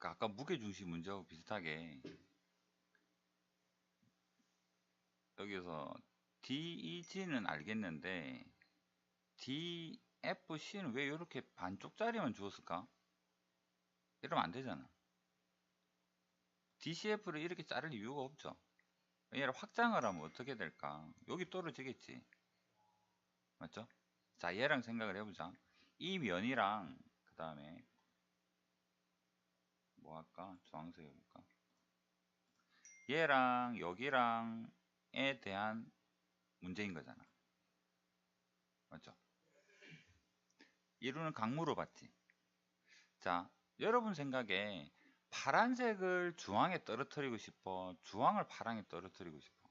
그 아까 무게중심 문제하고 비슷하게 여기서 DEG는 알겠는데 DFC는 왜 이렇게 반쪽짜리만 주었을까? 이러면 안 되잖아. DCF를 이렇게 자를 이유가 없죠. 얘를 확장을 하면 어떻게 될까? 여기 떨어지겠지. 맞죠? 자, 얘랑 생각을 해보자. 이 면이랑, 그 다음에, 뭐 할까? 주황색 해볼까? 얘랑, 여기랑에 대한 문제인 거잖아. 맞죠? 이루는 강무로 봤지. 자, 여러분 생각에 파란색을 주황에 떨어뜨리고 싶어? 주황을 파랑에 떨어뜨리고 싶어?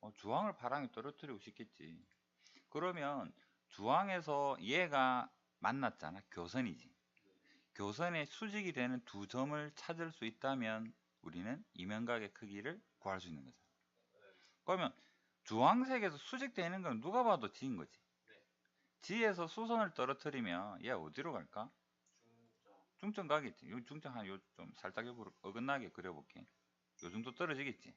어, 주황을 파랑에 떨어뜨리고 싶겠지. 그러면 주황에서 얘가 만났잖아. 교선이지. 교선의 수직이 되는 두 점을 찾을 수 있다면 우리는 이면각의 크기를 구할 수 있는 거잖아. 그러면 주황색에서 수직되는 건 누가 봐도 지인 거지. 지에서 수선을 떨어뜨리면 얘 어디로 갈까? 중점 가겠지. 요 중점 한 요 좀 살짝 옆으로 어긋나게 그려볼게. 요 정도 떨어지겠지.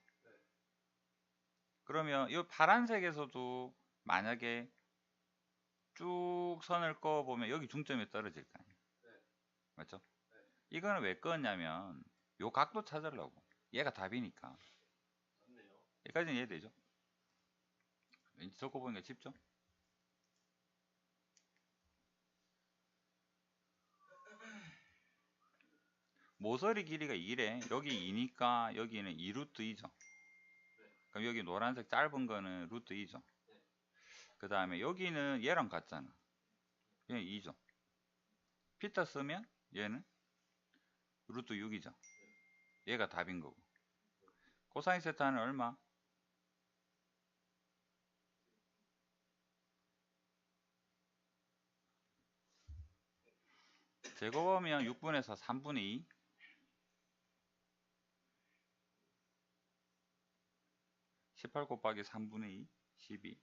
그러면 이 파란색에서도 만약에 쭉 선을 꺼 보면 여기 중점이 떨어질 거 아니야. 맞죠? 이거는 왜 꺼냐면 요 각도 찾으려고. 얘가 답이니까. 여기까지는 이해되죠? 왠지 적어보니까 쉽죠? 모서리 길이가 2래. 여기 2니까 여기는 2루트 2죠. 그럼 여기 노란색 짧은 거는 루트 2죠. 그 다음에 여기는 얘랑 같잖아. 얘는 2죠. 피타 쓰면 얘는 루트 6이죠. 얘가 답인 거고. 코사인 세타는 얼마? 제곱하면 6분의 4, 3분의 2. 18 곱하기 3분의 2, 12.